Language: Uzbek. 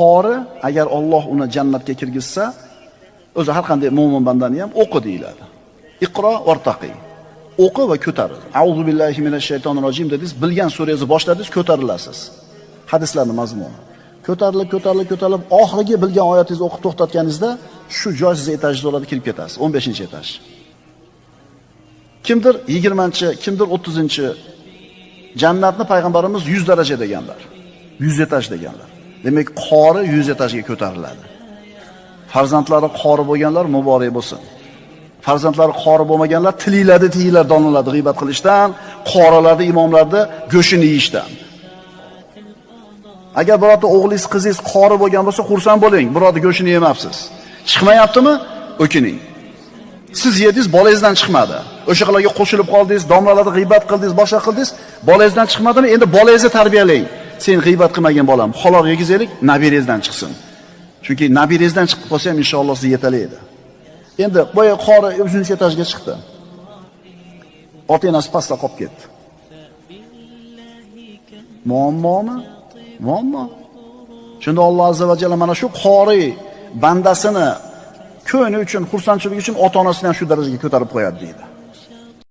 qori agar Alloh uni jannatga kirgizsa, o'zi har qanday mo'min bandani ham o'qi deyiladi. Iqro vartaqi. O'qi va ko'tar. A'udhu billahi minash shaytonir rojim dedingiz, bilgan surangizni boshladingiz, ko'tarilasiz. Hadislarning mazmuni. Ko'tarilib, ko'tarilib, ko'tarilib, oxirgi bilgan oyatingizni o'qib to'xtatganingizda shu joy siz etajni bo'ladi kirib ketasiz. 15-etaj. Kimdir 20-chi, kimdir 30-chi jannatni payg'ambarimiz 100 daraja deganlar. 100 etaj deganlar. Demak, qori 100 etajga ko'tariladi. Farzandlari qori bo'lganlar muborak bo'lsin. Farzandlari qori bo'lmaganlar tililadi, tiyiladi, doniladi g'iybat qilishdan, qorilarni, imomlarni go'shini yeyishdan. Agar birorta o'g'lingiz, qizingiz qori bo'lgan bo'lsa, xursand bo'ling. Birodar go'shini yemabsiz. Chiqmayaptimi? O'kining. Siz yedingiz, bolangizdan chiqmadi. O'shalarga qo'shilib qoldingiz, domlalarni g'iybat qildingiz, boshqa qildingiz, bolangizdan chiqmadimi? Endi bolangizni tarbiyalang. Sen g'iybat qilmagan bolam, halol yegizaylik, nabirangizdan chiqsin. Chunki nabirangizdan chiqib qolsa ham inshaalloh siz yetalaydi. Endi boya qori 3-etajga chiqdi. Ota-onasi pastda qolib ketdi. Muammomi? Muammo. Shunda Alloh azza va jalla mana shu qori bandasini ko'ngli uchun, xursandchilik uchun ota-onasini ham shu darajaga ko'tarib qo'yadi deydi.